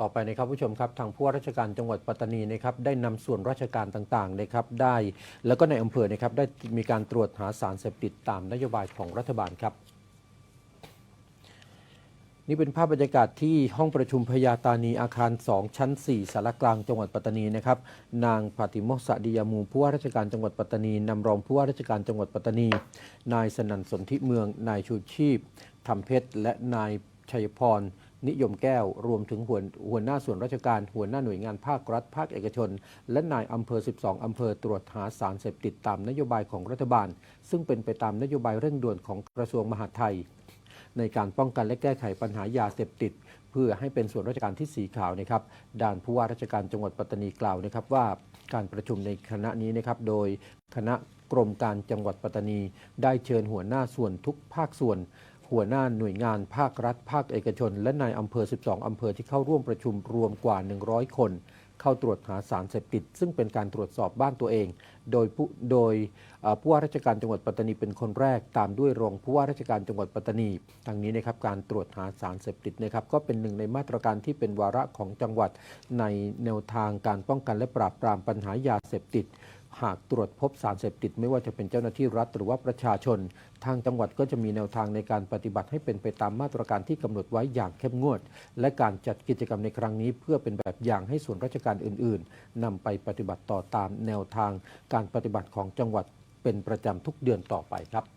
ต่อไปนะครับผู้ชมครับทางผู้ว่าราชการจังหวัดปัตตานีนะครับได้นำส่วนราชการต่างๆนะครับได้ แล้วก็ในอำเภอนะครับได้มีการตรวจหาสารเสพติดตามนโยบายของรัฐบาลครับ นี่เป็นภาพบรรยากาศที่ห้องประชุมพญาตานีอาคาร 2 ชั้น 4สารกลางจังหวัดปัตตานีนะครับนางปาติโมกษดิยามูผู้ว่าราชการจังหวัดปัตตานีนำรองผู้ว่าราชการจังหวัดปัตตานี นายสนันสนธิเมือง นายชูชีพธรรมเพชรและนายชัยพร นิยมแก้ว รวมถึงหัวหัวหน้าส่วนราชการ หัวหน้าหน่วยงานภาครัฐ ภาคเอกชน และนายอำเภอ 12 อำเภอตรวจหาสารเสพติดตามนโยบายของรัฐบาล ซึ่งเป็นไปตามนโยบายเร่งด่วนของกระทรวงมหาดไทย ในการป้องกันและแก้ไขปัญหายาเสพติดเพื่อให้เป็นส่วนราชการที่สีขาวนะครับด่านผู้ว่าราชการจังหวัดปัตตานีกล่าวนะครับว่าการประชุมในคณะนี้นะครับโดยคณะกรมการจังหวัดปัตตานี ได้เชิญหัวหน้าส่วนทุกภาคส่วน หัวหน้าหน่วยงานภาครัฐ ภาคเอกชน และนายอำเภอ 12 อำเภอที่เข้าร่วมประชุมรวมกว่า 100 คน เข้าตรวจหาสารเสพติด ซึ่งเป็นการตรวจสอบบ้านตัวเอง โดยผู้โดยผู้ว่าราชการจังหวัดปัตตานีเป็นคนแรก ตามด้วยรองผู้ว่าราชการจังหวัดปัตตานีทางนี้นะครับการตรวจหาสารเสพติดนะครับก็เป็นหนึ่งในมาตรการที่เป็นวาระของจังหวัดในแนวทางการป้องกันและปราบปรามปัญหายาเสพติด หากตรวจพบสารเสพติดไม่ว่าจะเป็นเจ้าหน้าที่รัฐหรือว่าประชาชน ทางจังหวัดก็จะมีแนวทางในการปฏิบัติให้เป็นไปตามมาตรการที่กำหนดไว้อย่างเข้มงวด และการจัดกิจกรรมในครั้งนี้ เพื่อเป็นแบบอย่างให้ส่วนราชการอื่น ๆนำไปปฏิบัติต่อตามแนวทาง การปฏิบัติของจังหวัดเป็นประจำทุกเดือนต่อไปครับ